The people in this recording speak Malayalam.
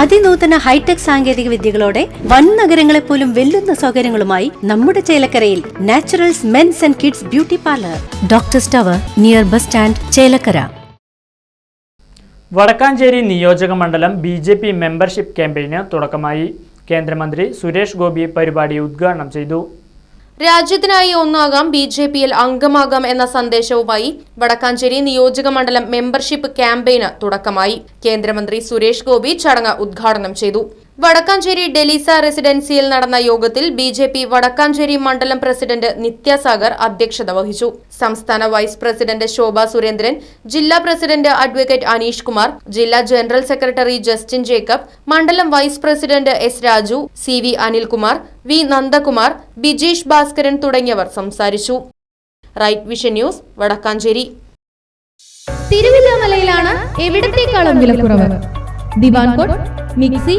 അതിനൂതന ഹൈടെക് സാങ്കേതിക വിദ്യകളോടെ വൻ നഗരങ്ങളെ പോലും വെല്ലുന്ന സൗകര്യങ്ങളുമായി നമ്മുടെ ചേലക്കരയിൽ Naturals men's and kids beauty parlour. Doctor tower near bus stand Chelakkara. Vadakkanchery നിയോജക മണ്ഡലം ബി ജെ പി മെമ്പർഷിപ്പ് ക്യാമ്പയിന് തുടക്കമായി. കേന്ദ്രമന്ത്രി സുരേഷ് ഗോപി പരിപാടി ഉദ്ഘാടനം ചെയ്തു. രാജ്യത്തിനായി ഒന്നാകാം ബി ജെ പിയിൽ അംഗമാകാം എന്ന സന്ദേശവുമായി വടക്കാഞ്ചേരി നിയോജക മണ്ഡലം മെമ്പർഷിപ്പ് ക്യാമ്പയിന് തുടക്കമായി. കേന്ദ്രമന്ത്രി സുരേഷ് ഗോപി ചടങ്ങ് ഉദ്ഘാടനം ചെയ്തു. വടക്കാഞ്ചേരി ഡെലീസ റെസിഡൻസിയിൽ നടന്ന യോഗത്തിൽ ബി ജെ പി വടക്കാഞ്ചേരി മണ്ഡലം പ്രസിഡന്റ് നിത്യസാഗർ അധ്യക്ഷത വഹിച്ചു. സംസ്ഥാന വൈസ് പ്രസിഡന്റ് ശോഭ സുരേന്ദ്രൻ ജില്ലാ പ്രസിഡന്റ് അഡ്വക്കേറ്റ് അനീഷ് കുമാർ ജില്ലാ ജനറൽ സെക്രട്ടറി ജസ്റ്റിൻ ജേക്കബ് മണ്ഡലം vice president S Raju C V Anilkumar V Nandakumar Bijesh Bhaskaran തുടങ്ങിയവർ സംസാരിച്ചു. Right vision news Vadakkanchery. തിരുവല്ലാമലയിലാണ് എവിടത്തേക്കാളും വിലക്കുറവ്. Divan cot mixie